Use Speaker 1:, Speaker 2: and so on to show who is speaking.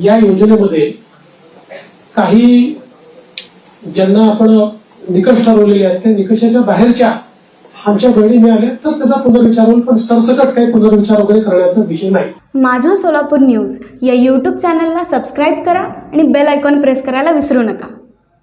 Speaker 1: या योजनेमध्ये काही ज्यांना आपण निकष ठरवलेले आहेत त्या निकषाच्या बाहेरच्या आमच्या बहिणी मिळाल्या तर त्याचा पुनर्विचार होईल पण सरसकट काही पुनर्विचार वगैरे करण्याचा विषय नाही.
Speaker 2: माझं सोलापूर न्यूज या यूट्यूब चॅनलला सबस्क्राईब करा आणि बेल आयकॉन प्रेस करायला विसरू नका.